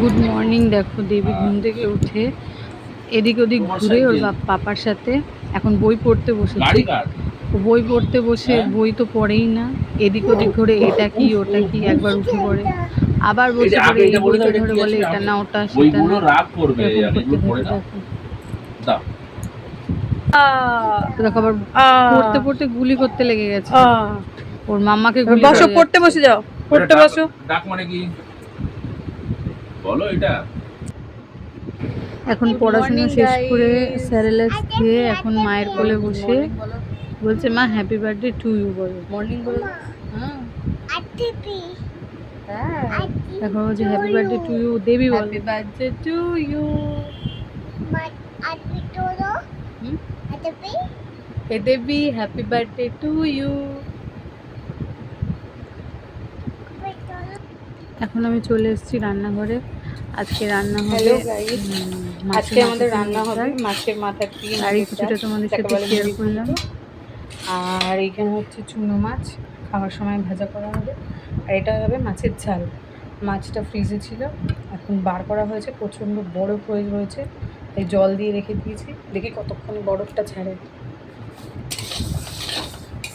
Good morning দেখো দেবী ঘুম থেকে উঠে এদিক ওদিক ঘুরে ওর পাপার সাথে এখন বই পড়তে বসেছে। বই পড়তে বসে হ্যাঁ? বই তো পড়েই না। এদিক ওদিক ঘুরে এটা কি ওটা কি একবার উঠে পড়ে। আবার বসে পড়ে এই বইটা ধরে বলে এটা না ওটা সেটা না রাগ করবে দেখো। তো দেখো আবার পড়তে পড়তে গুলি করতে লেগে গেছে। ওর গুলি বসো পড়তে বসে যাও পড়তে বসো। ডাক মানে কি? বলো এটা। এখন পড়াশোনা শেষ করে স্যারেলাক্স খেয়ে এখন মায়ের কোলে বসে বলছে মা হ্যাপি বার্থডে টু ইউ বলো। মর্নিং বলো। হ্যাঁ। হ্যাঁ। এখন বলছে happy birthday to you Debi ball. Happy birthday to you? Hey Debi? Happy birthday to you এখন আমি চলে এসেছি রান্নাঘরে। আজকে রান্না হবে আজকে আমাদের রান্না হবে মাছের মাথা দিয়ে আর এই কিছুটা তোমাদের সাথে শেয়ার করলাম। আর এইখানে হচ্ছে চুনো মাছ খাওয়ার সময় ভাজা করা হবে। আর এটা হবে মাছের ঝাল। মাছটা ফ্রিজে ছিল এখন বার করা হয়েছে প্রচণ্ড বরফ হয়ে রয়েছে তাই জল দিয়ে রেখে দিয়েছি। দেখি কতক্ষণ বরফটা ছাড়ে।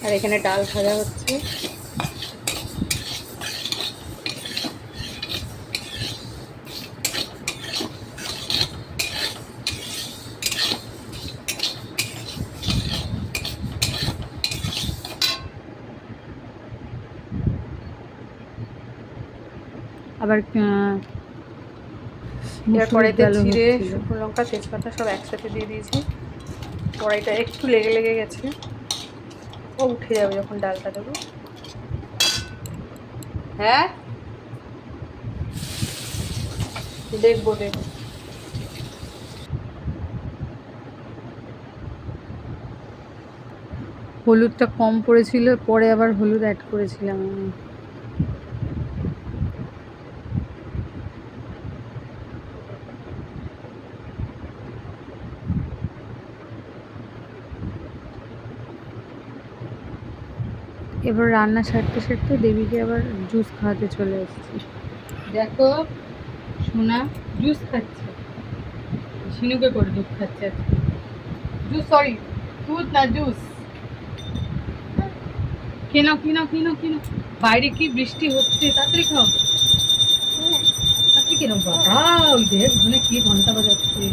আর এখানে ডাল ভাজা হচ্ছে। আবার কড়াইতে জিরে শুকনো লঙ্কা তেজপাতা সব একসাথে দিয়ে দিয়েছি। কড়াইটা একটু লেগে লেগে গেছে। ও উঠে যাবে যখন ডালটা দেবো। হ্যাঁ? দেখব দেখব। হলুদটা কম পড়েছিল পরে আবার হলুদ অ্যাড করেছিলাম আমি। এবার রান্না সারতে সারতে দেবীকে আবার জুস খাওয়াতে চলে এসেছি। দেখো, সোনা জুস খাচ্ছে। ঝিনুকে করে দুধ খাচ্ছে জুস সরি দুধ না জুস কেন কেন কেন কেন। বাইরে কি বৃষ্টি হচ্ছে? তাড়াতাড়ি খাও। তাড়াতাড়ি কেন। বাবা, ওই দেখ ওখানে কি ঘণ্টা বাজাচ্ছে।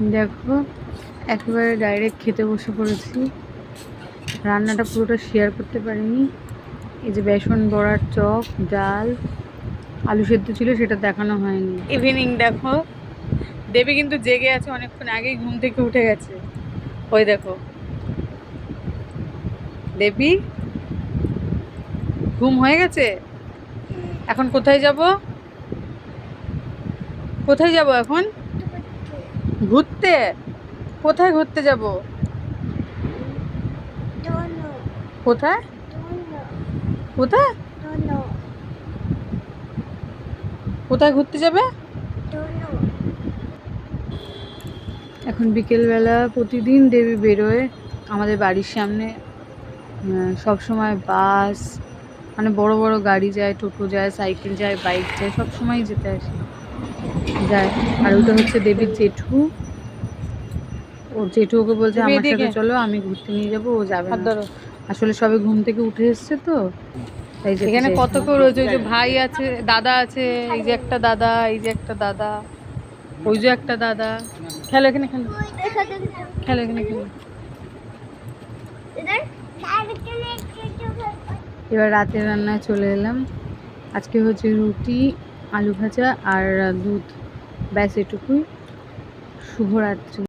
দেখো, একেবারে ডাইরেক্ট খেতে বসে পড়েছি। রান্নাটা পুরোটা শেয়ার করতে পারিনি। এই যে বেসন, বড়ার চপ, ডাল, আলু সেদ্ধ ছিল, সেটা দেখানো হয়নি। ইভিনিং দেখো। দেবী কিন্তু জেগে আছে অনেকক্ষণ আগেই ঘুম থেকে উঠে গেছে। ওই দেখো। দেবী, ঘুম হয়ে গেছে? এখন কোথায় যাব? কোথায় যাব এখন? ঘুরতে? কোথায় ঘুরতে যাব? কোথায়? কোথায়? কোথায় ঘুরতে যাবে? এখন বিকেলবেলা প্রতিদিন দেবী বেরোয় আমাদের বাড়ির সামনে। সব সময় বাস মানে বড় বড় গাড়ি যায় টোটো যায় সাইকেল যায় বাইক যায় সব সময় যেতে আসে। যায়। আর ওটা হচ্ছে দেবীর জেঠু। ওর জেঠু ওকে বলছে আমার সাথে চলো আমি ঘুরতে নিয়ে যাব ও যাবে আসলে সবে ঘুম থেকে উঠে এসছে তো। এখানে কত কেউ রয়েছে ওই যে ভাই আছে দাদা আছে এই যে একটা দাদা এই যে একটা দাদা ওই যে একটা দাদা। খেলো এখানে খেলো। খেলো এখানে খেলো। এবার রাতের রান্নায় চলে এলাম। আজকে হচ্ছে রুটি। আলু ভাজা আর দুধ। ব্যাস এটুকুই। শুভরাত্রি।